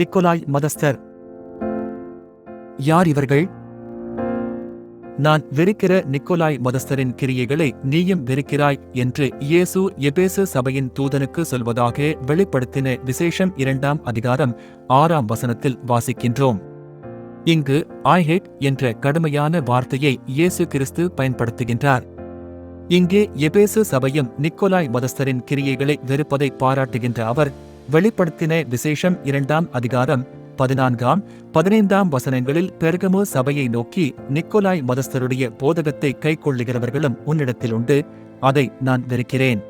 நிக்கோலாய் மதஸ்தர். யார் இவர்கள்? நான் வெறுக்கிற நிக்கோலாய் மதஸ்தரின் கிரியைகளை நீயும் வெறுக்கிறாய் என்று இயேசு எபேசு சபையின் தூதனுக்கு சொல்வதாக வெளிப்படுத்தின விசேஷம் இரண்டாம் அதிகாரம் ஆறாம் வசனத்தில் வாசிக்கின்றோம். இங்கு ஐ ஹேட் என்ற கடுமையான வார்த்தையை இயேசு கிறிஸ்து பயன்படுத்துகின்றார். இங்கே எபேசு சபையும் நிக்கோலாய் மதஸ்தரின் கிரியைகளை வெறுப்பதை பாராட்டுகின்ற அவர் வெளிப்படுத்தின விசேஷம் இரண்டாம் அதிகாரம் பதினான்காம் பதினைந்தாம் வசனங்களில் பெருகமோ சபையை நோக்கி நிக்கோலாய் மதஸ்தருடைய போதகத்தை கைக்கொள்ளுகிறவர்களும் உன்னிடத்தில் உண்டு அதை நான் வெறுக்கிறேன்.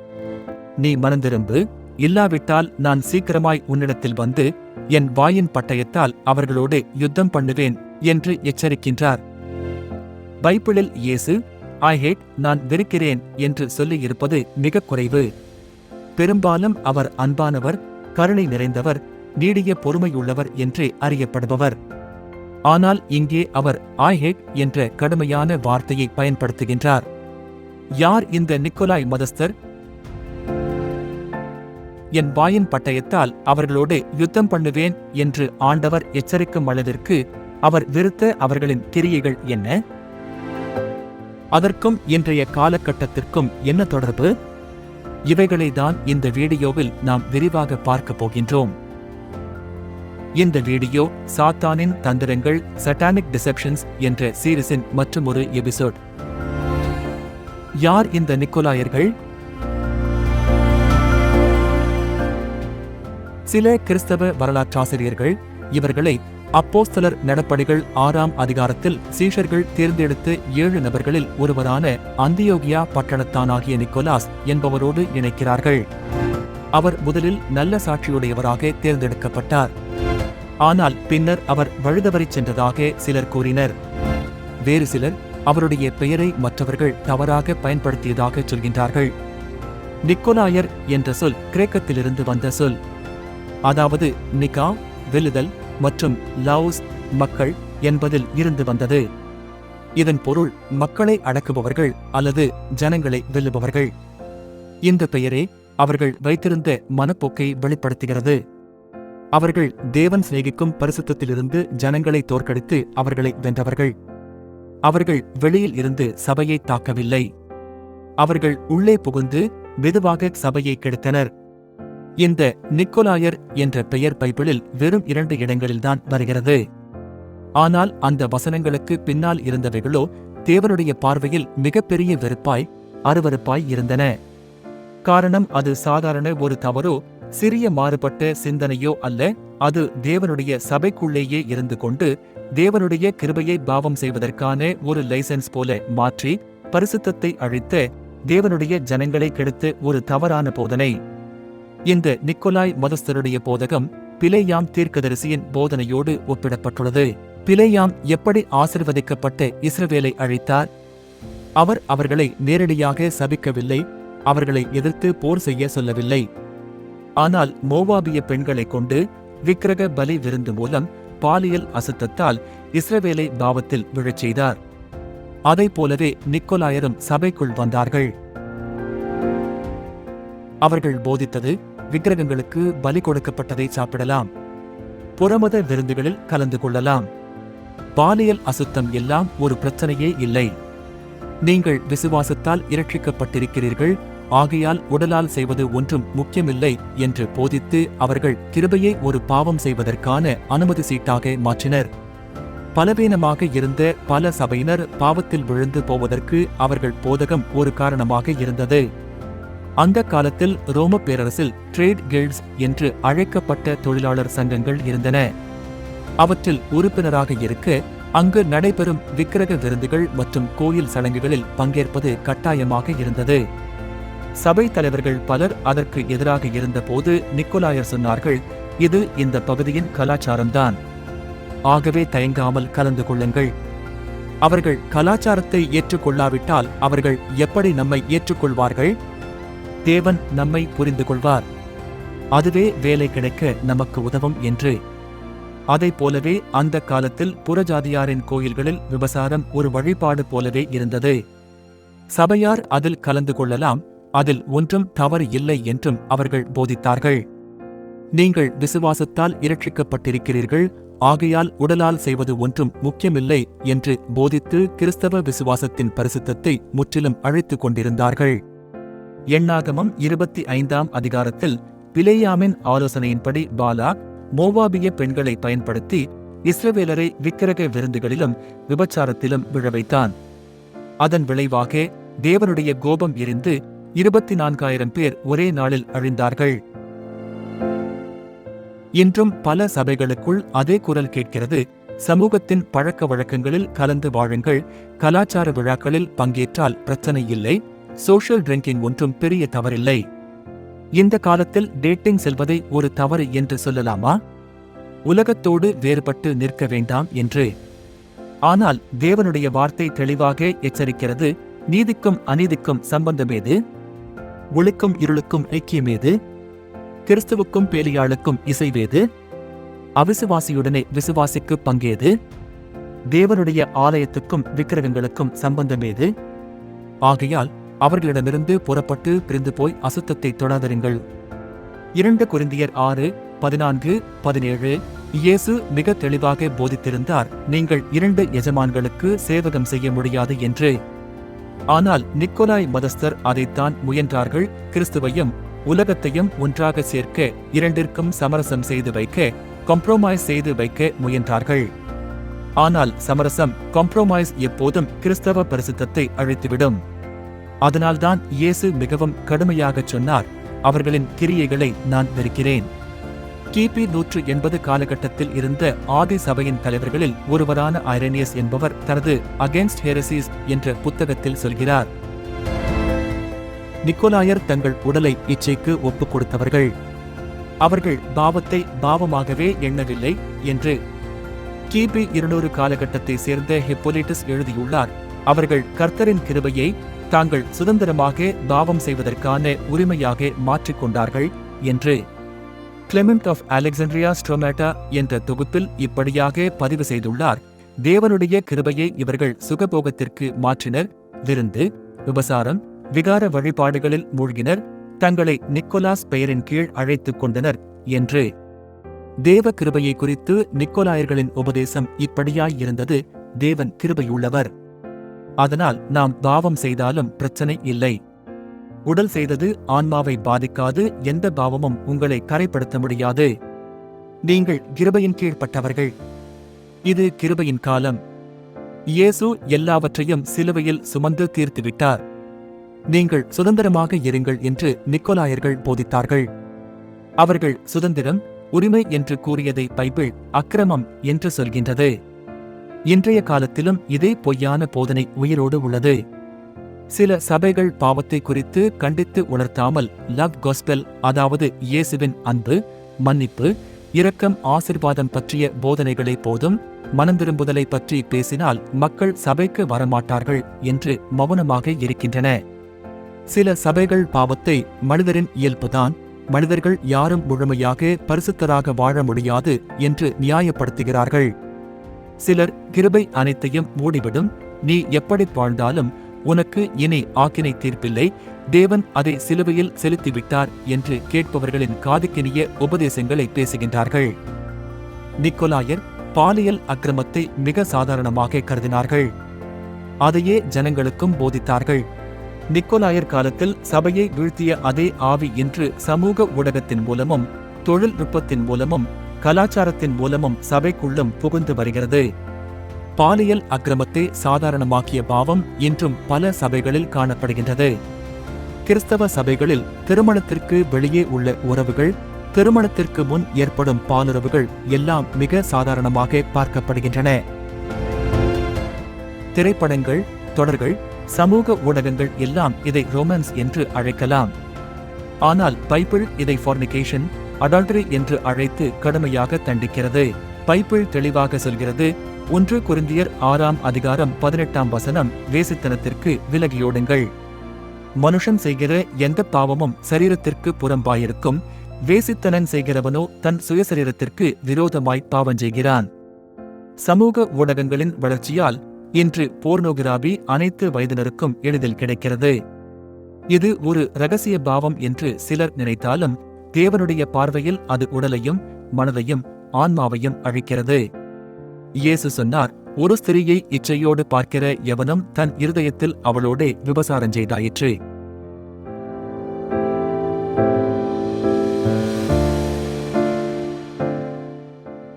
நீ மனந்திரும்பு இல்லாவிட்டால் நான் சீக்கிரமாய் உன்னிடத்தில் வந்து என் வாயின் பட்டயத்தால் அவர்களோடு யுத்தம் பண்ணுவேன் என்று எச்சரிக்கின்றார். பைபிளில் இயேசு ஐ ஹேட் நான் வெறுக்கிறேன் என்று சொல்லியிருப்பது மிக குறைவு. பெரும்பாலும் அவர் அன்பானவர் கருணை நிறைந்தவர் நீடிய பொறுமையுள்ளவர் என்றே அறியப்படுபவர். ஆனால் இங்கே அவர் ஆய்ஹெக் என்ற கடுமையான வார்த்தையை பயன்படுத்துகின்றார். யார் இந்த நிக்கோலாய் மதஸ்தர்? என் வாயின் பட்டயத்தால் அவர்களோடு யுத்தம் பண்ணுவேன் என்று ஆண்டவர் எச்சரிக்கும் அளவிற்கு அவர் விருத்த அவர்களின் கிரியைகள் என்ன? அதற்கும் இன்றைய காலகட்டத்திற்கும் என்ன தொடர்பு? இவைகளை தான் இந்த வீடியோவில் நாம் விரிவாக பார்க்க போகின்றோம். இந்த வீடியோ சாத்தானின் தந்திரங்கள் சட்டானிக் டிசெப்ஷன்ஸ் என்ற சீரிஸின் ஒரு எபிசோட். யார் இந்த நிக்கோலாயர்கள்? சில கிறிஸ்தவ வரலாற்றாசிரியர்கள் இவர்களை அப்போஸ்தலர் நடப்படிகள் ஆறாம் அதிகாரத்தில் சீஷர்கள் தேர்ந்தெடுத்த ஏழு நபர்களில் ஒருவரான அந்தியோகியா பட்டணத்தானாகிய நிக்கோலாஸ் என்பவரோடு இணைக்கிறார்கள். அவர் முதலில் நல்ல சாட்சியுடையவராக தேர்ந்தெடுக்கப்பட்டார். ஆனால் பின்னர் அவர் வழுதவரை சென்றதாக சிலர் கூறினர். வேறு சிலர் அவருடைய பெயரை மற்றவர்கள் தவறாக பயன்படுத்தியதாக சொல்கின்றார்கள். நிக்கோலாயர் என்ற சொல் கிரேக்கத்திலிருந்து வந்த சொல். அதாவது நிகா வெல்லுதல் மற்றும் லாவுஸ் மக்கள் என்பதில் இருந்து வந்தது. இதன் பொருள் மக்களை அடக்குபவர்கள் அல்லது ஜனங்களை வெல்லுபவர்கள். இந்த பெயரே அவர்கள் வைத்திருந்த மனப்போக்கை வெளிப்படுத்துகிறது. அவர்கள் தேவன் சிநேகிக்கும் பரிசுத்தத்திலிருந்து ஜனங்களை தோற்கடித்து அவர்களை வென்றவர்கள். அவர்கள் வெளியில் இருந்து சபையை தாக்கவில்லை. அவர்கள் உள்ளே புகுந்து மெதுவாக சபையை கெடுத்தனர். இந்த நிக்கோலாயர் என்ற பெயர் பைபிளில் வெறும் இரண்டு இடங்களில்தான் வருகிறது. ஆனால் அந்த வசனங்களுக்கு பின்னால் இருந்தவைகளோ தேவனுடைய பார்வையில் மிகப்பெரிய வெறுப்பாய் அருவருப்பாய் இருந்தன. காரணம் அது சாதாரண ஒரு தவறோ சிறிய மாறுபட்ட சிந்தனையோ அல்ல அது தேவனுடைய சபைக்குள்ளேயே இருந்து கொண்டு தேவனுடைய கிருபையை பாவம் செய்வதற்கான ஒரு லைசன்ஸ் போல மாற்றி பரிசுத்தத்தை அழித்த தேவனுடைய ஜனங்களை கெடுத்த ஒரு தவறான போதனை. இந்த நிக்கோலாய் மதஸ்தருடைய போதகம் பிலேயாம் தீர்க்கதரிசியின் போதனையோடு ஒப்பிடப்பட்டுள்ளது. பிலேயாம் எப்படி ஆசிர்வதிக்கப்பட்ட இஸ்ரவேலை அழைத்தார்? அவர் அவர்களை நேரடியாக சபிக்கவில்லை அவர்களை எதிர்த்து போர் செய்ய சொல்லவில்லை. ஆனால் மோவாபிய பெண்களை கொண்டு விக்கிரக பலி விருந்து மூலம் பாலியல் அசுத்தத்தால் இஸ்ரவேலை பாவத்தில் விழச் செய்தார். அதை போலவே நிக்கோலாயரும் சபைக்குள் வந்தார்கள். அவர்கள் போதித்தது விக்கிரகங்களுக்கு பலி கொடுக்கப்பட்டதை சாப்பிடலாம். புறமத விருந்துகளில் கலந்து கொள்ளலாம். பாலியல் அசுத்தம் எல்லாம் ஒரு பிரச்சனையே இல்லை. நீங்கள் விசுவாசத்தால் இரட்சிக்கப்பட்டிருக்கிறீர்கள். ஆகையால் உடலால் செய்வது ஒன்றும் முக்கியமில்லை என்று போதித்து அவர்கள் கிருபையை ஒரு பாவம் செய்வதற்கான அனுமதி சீட்டாக மாற்றினர். பலவீனமாக இருந்த பல சபையினர் பாவத்தில் விழுந்து போவதற்கு அவர்கள் போதகம் ஒரு காரணமாக இருந்தது. அந்த காலத்தில் ரோம பேரரசில் ட்ரேட் கில்ட்ஸ் என்று அழைக்கப்பட்ட தொழிலாளர் சங்கங்கள் இருந்தன. அவற்றில் உறுப்பினராக இருக்க அங்கு நடைபெறும் விக்கிரக விருந்துகள் மற்றும் கோயில் சடங்குகளில் பங்கேற்பது கட்டாயமாக இருந்தது. சபை தலைவர்கள் பலர் அதற்கு எதிராக இருந்தபோது நிக்கோலாயர் சொன்னார்கள் இது இந்த பகுதியின் கலாச்சாரம்தான். ஆகவே தயங்காமல் கலந்து கொள்ளுங்கள். அவர்கள் கலாச்சாரத்தை ஏற்றுக்கொள்ளாவிட்டால் அவர்கள் எப்படி நம்மை ஏற்றுக்கொள்வார்கள்? தேவன் நம்மை புரிந்து கொள்வார் அதுவே வேலை கிடைக்க நமக்கு உதவும் என்று. அதைப் போலவே அந்த காலத்தில் புறஜாதியாரின் கோயில்களில் விபசாரம் ஒரு வழிபாடு போலவே இருந்தது. சபையார் அதில் கலந்து கொள்ளலாம் அதில் ஒன்றும் தவறு இல்லை என்றும் அவர்கள் போதித்தார்கள். நீங்கள் விசுவாசத்தால் இரட்சிக்கப்பட்டிருக்கிறீர்கள் ஆகையால் உடலால் செய்வது ஒன்றும் முக்கியமில்லை என்று போதித்து கிறிஸ்தவ விசுவாசத்தின் பரிசுத்தத்தை முற்றிலும் அழைத்துக் கொண்டிருந்தார்கள். எண்ணாகமம் இருபத்தி ஐந்தாம் அதிகாரத்தில் பிலேயாமின் ஆலோசனையின்படி பாலாக் மோவாபிய பெண்களை பயன்படுத்தி இஸ்ரவேலரை விக்கிரக விருந்துகளிலும் விபச்சாரத்திலும் விழவைத்தான். அதன் விளைவாக தேவனுடைய கோபம் எரிந்து இருபத்தி நான்காயிரம் பேர் ஒரே நாளில் அழிந்தார்கள். இன்றும் பல சபைகளுக்குள் அதே குரல் கேட்கிறது சமூகத்தின் பழக்க வழக்கங்களில் கலந்து வாழுங்கள் கலாச்சார விழாக்களில் பங்கேற்றால் பிரச்சனை இல்லை சோஷியல் ட்ரிங்கிங் ஒன்றும் பெரிய தவறில்லை. இந்த காலத்தில் டேட்டிங் செல்வதை ஒரு தவறு என்று சொல்லலாமா? உலகத்தோடு வேறுபட்டு நிற்க வேண்டாம் என்று. ஆனால் தேவனுடைய வார்த்தை தெளிவாக எச்சரிக்கிறது. நீதிக்கும் அநீதிக்கும் சம்பந்தமேது ஒழுக்கும் இருளுக்கும் ஐக்கியமேது கிறிஸ்துவுக்கும் பேலியாளுக்கும் இசைவேது அவிசுவாசியுடனே விசுவாசிக்கு பங்கேது தேவனுடைய ஆலயத்துக்கும் விக்கிரகங்களுக்கும் சம்பந்தமேது ஆகையால் அவர்களிடமிருந்து புறப்பட்டு பிரிந்து போய் அசுத்தத்தை தொடாதருங்கள் இரண்டு குருந்தியர் ஆறு பதினான்கு பதினேழு இயேசு மிக தெளிவாக போதித்திருந்தார். நீங்கள் இரண்டு எஜமான்களுக்கு சேவகம் செய்ய முடியாது என்று. ஆனால் நிக்கோலாய் மதஸ்தர் அதைத்தான் முயன்றார்கள். கிறிஸ்துவையும் உலகத்தையும் ஒன்றாக சேர்க்க இரண்டிற்கும் சமரசம் செய்து வைக்க காம்ப்ரோமைஸ் செய்து வைக்க முயன்றார்கள். ஆனால் சமரசம் காம்ப்ரோமைஸ் எப்போதும் கிறிஸ்தவ பரிசுத்தத்தை அழித்துவிடும். அதனால்தான் இயேசு மிகவும் கடுமையாகச் சொன்னார் அவர்களின் கிரியைகளை நான் வெறுக்கிறேன். கிபி நூற்று எண்பது காலகட்டத்தில் இருந்த ஆதி சபையின் தலைவர்களில் ஒருவரான ஐரேனியஸ் என்பவர் தனது அகேன்ஸ்ட் ஹெரசிஸ் என்ற புத்தகத்தில் சொல்கிறார் நிக்கோலாயர் தங்கள் உடலை இச்சைக்கு ஒப்புக் கொடுத்தவர்கள். அவர்கள் பாவத்தை பாவமாகவே எண்ணவில்லை என்று கிபி இருநூறு காலகட்டத்தை சேர்ந்த ஹெப்போலிட்டஸ் எழுதியுள்ளார். அவர்கள் கர்த்தரின் கிருபையை தாங்கள் சுதந்திரமாக தாவம் செய்வதற்கான உரிமையாக மாற்றிக்கொண்டார்கள் என்று கிளெமெண்ட் ஆஃப் அலெக்சாண்ட்ரியா ஸ்ட்ரோமேட்டா என்ற தொகுப்பில் இப்படியாக பதிவு செய்துள்ளார். தேவனுடைய கிருபையை இவர்கள் சுகபோகத்திற்கு மாற்றினர். விருந்து விபசாரம் விகார வழிபாடுகளில் மூழ்கினர். தங்களை நிக்கோலாஸ் பெயரின் கீழ் அழைத்துக் கொண்டனர் என்று தேவ கிருபையை குறித்து நிக்கோலாயர்களின் உபதேசம் இப்படியாயிருந்தது தேவன் கிருபையுள்ளவர். அதனால் நாம் பாவம் செய்தாலும் பிரச்சனை இல்லை. உடல் செய்தது ஆன்மாவை பாதிக்காது எந்த பாவமும் உங்களை கரைப்படுத்த முடியாது. நீங்கள் கிருபையின் கீழ்ப்பட்டவர்கள். இது கிருபையின் காலம். இயேசு எல்லாவற்றையும் சிலுவையில் சுமந்து தீர்த்துவிட்டார். நீங்கள் சுதந்திரமாக இருங்கள் என்று நிக்கோலாயர்கள் போதித்தார்கள். அவர்கள் சுதந்திரம் உரிமை என்று கூறியதை பைபிள் அக்கிரமம் என்று சொல்கின்றது. இன்றைய காலத்திலும் இதே பொய்யான போதனை உயிரோடு உள்ளது. சில சபைகள் பாவத்தை குறித்து கண்டித்து உணர்த்தாமல் லவ் கோஸ்பெல் அதாவது இயேசுவின் அன்பு மன்னிப்பு இரக்கம் ஆசிர்வாதம் பற்றிய போதனைகளை போதும் மனம் திரும்புதலை பற்றி பேசினால் மக்கள் சபைக்கு வரமாட்டார்கள் என்று மௌனமாக இருக்கின்றன. சில சபைகள் பாவத்தை மனிதரின் இயல்புதான் மனிதர்கள் யாரும் முழுமையாக பரிசுத்தராக வாழ முடியாது என்று நியாயப்படுத்துகிறார்கள். சிலர் கிருபை அனைத்தையும் மூடிவிடும். நீ எப்படி வாழ்ந்தாலும் உனக்கு இனி ஆக்கினை தீர்ப்பில்லை. தேவன் அதை சிலுவையில் செலுத்திவிட்டார் என்று கேட்பவர்களின் காதுக்கினிய உபதேசங்களை பேசுகின்றார்கள். நிக்கோலாயர் பாலியல் அக்கிரமத்தை மிக சாதாரணமாக கருதினார்கள். அதையே ஜனங்களுக்கும் போதித்தார்கள். நிக்கோலாயர் காலத்தில் சபையை வீழ்த்திய அதே ஆவி இன்று சமூக ஊடகத்தின் மூலமும் தொழில்நுட்பத்தின் மூலமும் கலாச்சாரத்தின் மூலமும் சபைக்குள்ளும் புகுந்து வருகிறது. பாலியல் அக்கிரமத்தை சாதாரணமாக்கிய பாவம் இன்றும் பல சபைகளில் காணப்படுகின்றது. கிறிஸ்தவ சபைகளில் திருமணத்திற்கு வெளியே உள்ள உறவுகள் திருமணத்திற்கு முன் ஏற்படும் பாலுறவுகள் எல்லாம் மிக சாதாரணமாக பார்க்கப்படுகின்றன. திரைப்படங்கள் தொடர்கள் சமூக ஊடகங்கள் எல்லாம் இதை ரொமான்ஸ் என்று அழைக்கலாம். ஆனால் பைபிள் இதை ஃபார்னிகேஷன் அடால்டரி என்று அழைத்து கடுமையாக தண்டிக்கிறது. பைப்பிள் தெளிவாக சொல்கிறது ஒன்று குருந்தியர் ஆறாம் அதிகாரம் பதினெட்டாம் வசனம் வேசித்தனத்திற்கு விலகியோடுங்கள். மனுஷன் செய்கிற எந்த பாவமும் சரீரத்திற்கு புறம்பாயிருக்கும். வேசித்தனன் செய்கிறவனோ தன் சுயசரீரத்திற்கு விரோதமாய் பாவம் செய்கிறான். சமூக ஊடகங்களின் வளர்ச்சியால் இன்று போர்னோகிராபி அனைத்து வயதினருக்கும் எளிதில் கிடைக்கிறது. இது ஒரு ரகசிய பாவம் என்று சிலர் நினைத்தாலும் தேவனுடைய பார்வையில் அது உடலையும் மனதையும் ஆன்மாவையும் அழிக்கிறது. இயேசு சொன்னார் ஒரு ஸ்திரியை இச்சையோடு பார்க்கிற எவனும் தன் இருதயத்தில் அவளோடே விபசாரம் செய்தாயிற்று.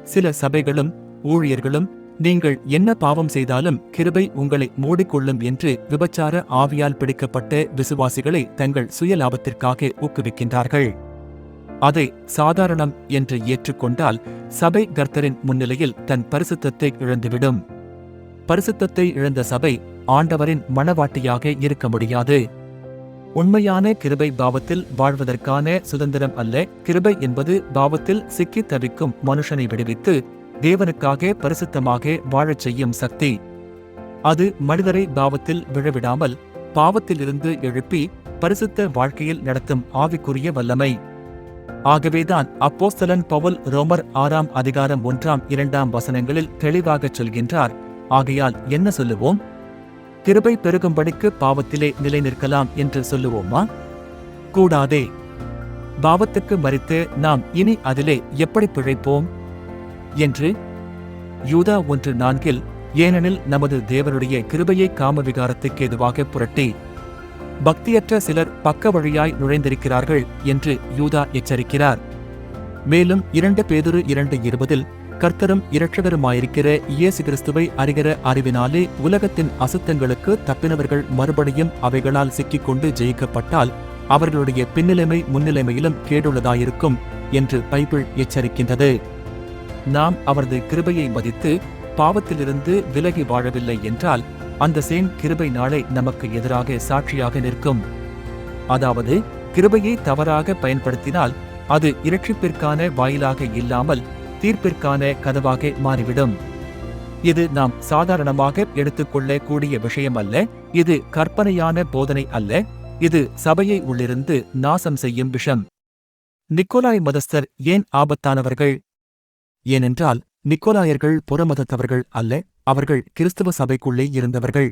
சில சபைகளும் ஊழியர்களும் நீங்கள் என்ன பாவம் செய்தாலும் கிருபை உங்களை மூடிக்கொள்ளும் என்று விபச்சார ஆவியால் பிடிக்கப்பட்ட விசுவாசிகளை தங்கள் சுய லாபத்திற்காக ஊக்குவிக்கின்றார்கள். அதை சாதாரணம் என்று ஏற்றுக்கொண்டால் சபை கர்த்தரின் முன்னிலையில் தன் பரிசுத்தத்தை இழந்துவிடும். பரிசுத்தத்தை இழந்த சபை ஆண்டவரின் மணவாட்டியாக இருக்க முடியாது. உண்மையான கிருபை பாவத்தில் வாழ்வதற்கான சுதந்திரம் அல்ல. கிருபை என்பது பாவத்தில் சிக்கித் தவிக்கும் மனுஷனை விடுவித்து தேவனுக்காக பரிசுத்தமாக வாழச் செய்யும் சக்தி. அது மனிதரை பாவத்தில் விழவிடாமல் பாவத்திலிருந்து எழுப்பி பரிசுத்த வாழ்க்கையில் நடத்தும் ஆவிக்குரிய வல்லமை. ஆகவேதான் அப்போஸ்தலன் பவுல் ரோமர் ஆறாம் அதிகாரம் ஒன்றாம் இரண்டாம் வசனங்களில் தெளிவாகச் சொல்கின்றார். ஆகையால் என்ன சொல்லுவோம்? கிருபை பெருகும்படிக்கு பாவத்திலே நிலை நிற்கலாம் என்று சொல்லுவோமா? கூடாதே. பாவத்துக்கு மறித்து நாம் இனி அதிலே எப்படி பிழைப்போம்? என்று யூதா ஒன்று நான்கில் ஏனெனில் நமது தேவனுடைய கிருபையை காம விகாரத்துக்கு எதுவாக புரட்டி பக்தியற்ற சிலர் பக்க வழியாய் நுழைந்திருக்கிறார்கள் என்று யூதா எச்சரிக்கிறார். மேலும் இரண்டு பேதுரு இரண்டு இருபதில் கர்த்தரும் இரட்சகருமாயிருக்கிற இயேசு கிறிஸ்துவை அறிகிற அறிவினாலே உலகத்தின் அசுத்தங்களுக்கு தப்பினவர்கள் மறுபடியும் அவைகளால் சிக்கிக்கொண்டு ஜெயிக்கப்பட்டால் அவர்களுடைய பின்னிலைமை முன்னிலைமையிலும் கேடுள்ளதாயிருக்கும் என்று பைபிள் எச்சரிக்கின்றது. நாம் அவரது கிருபையை மதித்து பாவத்திலிருந்து விலகி வாழவில்லை என்றால் அந்த சேன் கிருபை நாளை நமக்கு எதிராக சாட்சியாக நிற்கும். அதாவது கிருபையை தவறாக பயன்படுத்தினால் அது இரட்சிப்பிற்கான வாயிலாக இல்லாமல் தீர்ப்பிற்கான கதவாக மாறிவிடும். இது நாம் சாதாரணமாக எடுத்துக்கொள்ள கூடிய விஷயம் அல்ல இது கற்பனையான போதனை அல்ல இது சபையை உள்ளிருந்து நாசம் செய்யும் விஷம். நிக்கோலாய் மதஸ்தர் ஏன் ஆபத்தானவர்கள்? ஏனென்றால் நிக்கோலாயர்கள் புறமதத்தவர்கள் அல்ல அவர்கள் கிறிஸ்தவ சபைக்குள்ளே இருந்தவர்கள்.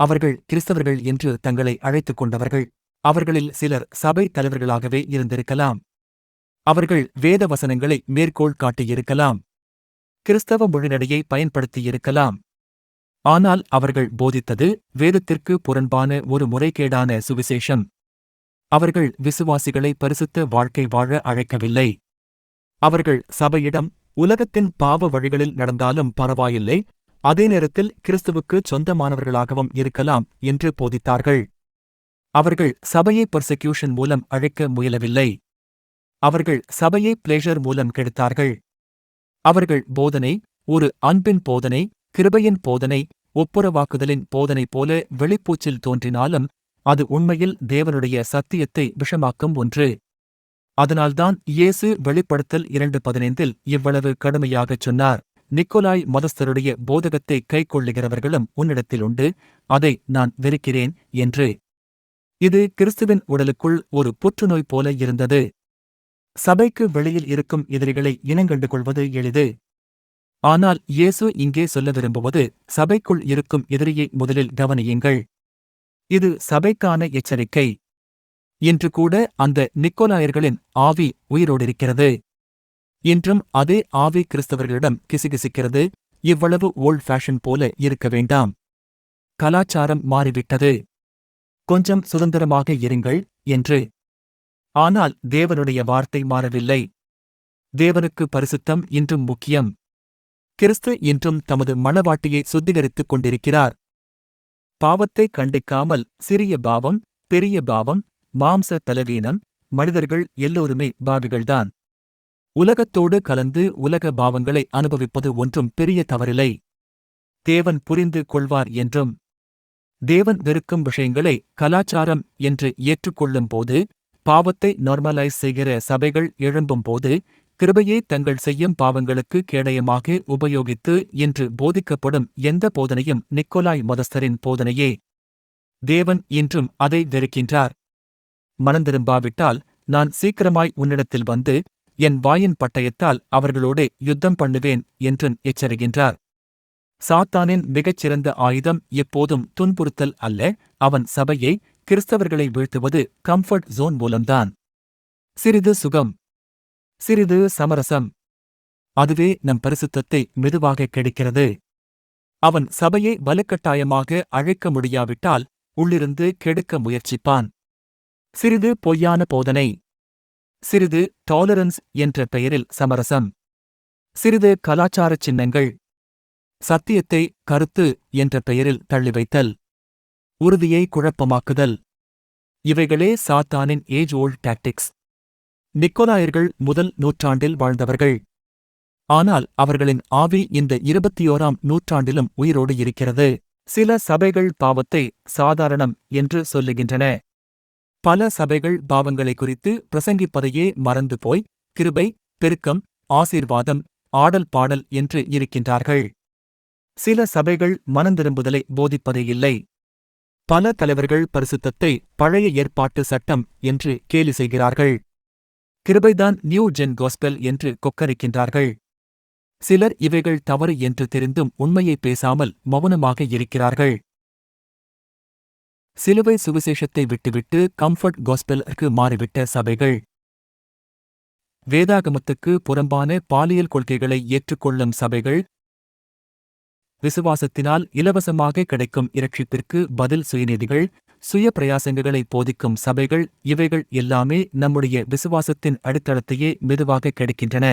அவர்கள் கிறிஸ்தவர்கள் என்று தங்களை அழைத்துக் கொண்டவர்கள். அவர்களில் சிலர் சபை தலைவர்களாகவே இருந்திருக்கலாம். அவர்கள் வேத வசனங்களை மேற்கோள் காட்டியிருக்கலாம். கிறிஸ்தவ மொழிநடையை பயன்படுத்தியிருக்கலாம். ஆனால் அவர்கள் போதித்தது வேதத்திற்கு புறம்பான ஒரு முறைகேடான சுவிசேஷம். அவர்கள் விசுவாசிகளை பரிசுத்த வாழ்க்கை வாழ அழைக்கவில்லை. அவர்கள் சபையிடம் உலகத்தின் பாவ வழிகளில் நடந்தாலும் பரவாயில்லை. அதே நேரத்தில் கிறிஸ்துவுக்கு சொந்தமானவர்களாகவும் இருக்கலாம் என்று போதித்தார்கள். அவர்கள் சபையை பர்சிக்யூஷன் மூலம் அழைக்க முயலவில்லை. அவர்கள் சபையை பிளேஷர் மூலம் கெடுத்தார்கள். அவர்கள் போதனை ஒரு அன்பின் போதனை கிருபையின் போதனை ஒப்புரவாக்குதலின் போதனை போல வெளிப்பூச்சில் தோன்றினாலும் அது உண்மையில் தேவனுடைய சத்தியத்தை விஷமாக்கும் ஒன்று. அதனால்தான் இயேசு வெளிப்படுத்தல் இரண்டு பதினைந்தில் இவ்வளவு கடுமையாகச் சொன்னார். நிக்கோலாய் மதஸ்தருடைய போதகத்தை கைக்கொள்ளுகிறவர்களும் உன்னிடத்தில் உண்டு அதை நான் வெறுக்கிறேன் என்று. இது கிறிஸ்துவின் உடலுக்குள் ஒரு புற்றுநோய் போல இருந்தது. சபைக்கு வெளியில் இருக்கும் எதிரிகளை இனங்கண்டு கொள்வது எளிது. ஆனால் இயேசு இங்கே சொல்ல விரும்புவது சபைக்குள் இருக்கும் எதிரியை முதலில் கவனியுங்கள். இது சபைக்கான எச்சரிக்கை. இன்று கூட அந்த நிக்கோலாயர்களின் ஆவி உயிரோடிருக்கிறது. இன்றும் அதே ஆவி கிறிஸ்தவர்களிடம் கிசுகிசுக்கிறது. இவ்வளவு ஓல்ட் ஃபேஷன் போல இருக்க வேண்டாம். கலாச்சாரம் மாறிவிட்டது. கொஞ்சம் சுதந்திரமாக இருங்கள் என்று. ஆனால் தேவனுடைய வார்த்தை மாறவில்லை. தேவனுக்கு பரிசுத்தம் இன்றும் முக்கியம். கிறிஸ்து இன்றும் தமது மணவாட்டியை சுத்திகரித்துக் கொண்டிருக்கிறார். பாவத்தை கண்டிக்காமல் சிறிய பாவம் பெரிய பாவம் மாம்ச தலவீனம் மனிதர்கள் எல்லோருமே பாவிகள்தான். உலகத்தோடு கலந்து உலக பாவங்களை அனுபவிப்பது ஒன்றும் பெரிய தவறில்லை. தேவன் புரிந்து கொள்வார் என்றும் தேவன் வெறுக்கும் விஷயங்களை கலாச்சாரம் என்று ஏற்றுக்கொள்ளும் போது பாவத்தை நார்மலைஸ் செய்கிற சபைகள் எழும்பும் போது கிருபையை தங்கள் செய்யும் பாவங்களுக்கு கேடயமாக உபயோகித்து என்று போதிக்கப்படும் எந்த போதனையும் நிக்கோலாய் மதஸ்தரின் போதனையே. தேவன் இன்றும் அதை வெறுக்கின்றார். மனந்திரும்பாவிட்டால் நான் சீக்கிரமாய் உன்னிடத்தில் வந்து என் வாயின் பட்டயத்தால் அவர்களோடே யுத்தம் பண்ணுவேன் என்றும் எச்சரிக்கின்றார். சாத்தானின் மிகச்சிறந்த ஆயுதம் எப்போதும் துன்புறுத்தல் அல்ல அவன் சபையை கிறிஸ்தவர்களை வீழ்த்துவது கம்ஃபர்ட் ஜோன் மூலம்தான். சிறிது சுகம். சிறிது சமரசம். அதுவே நம் பரிசுத்தத்தை மெதுவாக கெடுக்கிறது. அவன் சபையை வலுக்கட்டாயமாக அழைக்க முடியாவிட்டால் உள்ளிருந்து கெடுக்க முயற்சிப்பான். சிறிது பொய்யான போதனை. சிறிது டாலரன்ஸ் என்ற பெயரில் சமரசம். சிறிது கலாச்சார சின்னங்கள். சத்தியத்தை கருத்து என்ற பெயரில் தள்ளி வைத்தல். உறுதியை குழப்பமாக்குதல். இவைகளே சாத்தானின் ஏஜ் ஓல்ட் டாக்டிக்ஸ் நிக்கோலாயர்கள் முதல் நூற்றாண்டில் வாழ்ந்தவர்கள். ஆனால் அவர்களின் ஆவி இந்த இருபத்தியோராம் நூற்றாண்டிலும் உயிரோடு இருக்கிறது. சில சபைகள் பாவத்தை சாதாரணம் என்று சொல்லுகின்றன. பல சபைகள் பாவங்களை குறித்து பிரசங்கிப்பதையே மறந்து போய் கிருபை பெருக்கம் ஆசீர்வாதம் ஆடல் பாடல் என்று இருக்கின்றார்கள். சில சபைகள் மனந்திரும்புதலை போதிப்பதே இல்லை. பல தலைவர்கள் பரிசுத்தத்தை பழைய ஏற்பாட்டு சட்டம் என்று கேலி செய்கிறார்கள். கிருபைதான் நியூ ஜென் கோஸ்பெல் என்று கொக்கரிக்கின்றார்கள். சிலர் இவைகள் தவறு என்று தெரிந்தும் உண்மையை பேசாமல் மௌனமாக இருக்கிறார்கள். சிலுவை சுவிசேஷத்தை விட்டுவிட்டு கம்ஃபர்ட் காஸ்பெலுக்கு மாறிவிட்ட சபைகள். வேதாகமத்துக்கு புறம்பான பாலியல் கொள்கைகளை ஏற்றுக்கொள்ளும் சபைகள். விசுவாசத்தினால் இலவசமாக கிடைக்கும் இரட்சிப்பிற்கு பதில் சுயநிதிகள் சுய பிரயாசங்களை போதிக்கும் சபைகள் இவைகள் எல்லாமே நம்முடைய விசுவாசத்தின் அடித்தளத்தையே மெதுவாக கிடைக்கின்றன.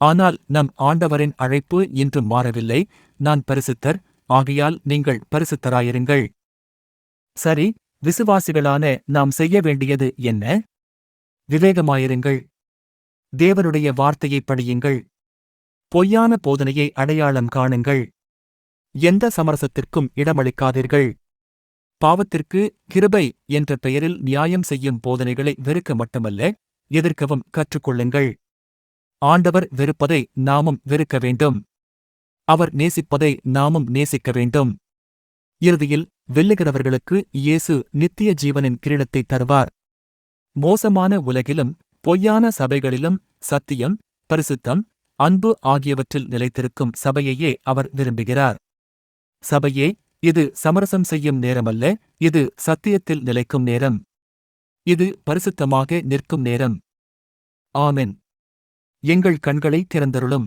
ஆனால் நம் ஆண்டவரின் அழைப்பு இன்று மாறவில்லை. நான் பரிசுத்தர் ஆகையால் நீங்கள் பரிசுத்தராயிருங்கள். சரி விசுவாசிகளான நாம் செய்ய வேண்டியது என்ன? விவேகமாயிருங்கள். தேவனுடைய வார்த்தையை படியுங்கள். பொய்யான போதனையை அடையாளம் காணுங்கள். எந்த சமரசத்திற்கும் இடமளிக்காதீர்கள். பாவத்திற்கு கிருபை என்ற பெயரில் நியாயம் செய்யும் போதனைகளை வெறுக்க மட்டுமல்ல எதிர்க்கவும் கற்றுக்கொள்ளுங்கள். ஆண்டவர் வெறுப்பதை நாமும் வெறுக்க வேண்டும். அவர் நேசிப்பதை நாமும் நேசிக்க வேண்டும். இறுதியில் வெல்லுகிறவர்களுக்கு இயேசு நித்திய ஜீவனின் கிரீடத்தை தருவார். மோசமான உலகிலும் பொய்யான சபைகளிலும் சத்தியம் பரிசுத்தம் அன்பு ஆகியவற்றில் நிலைத்திருக்கும் சபையையே அவர் விரும்புகிறார். சபையே இது சமரசம் செய்யும் நேரமல்ல இது சத்தியத்தில் நிலைக்கும் நேரம். இது பரிசுத்தமாக நிற்கும் நேரம். ஆமென். எங்கள் கண்களை திறந்தருளும்.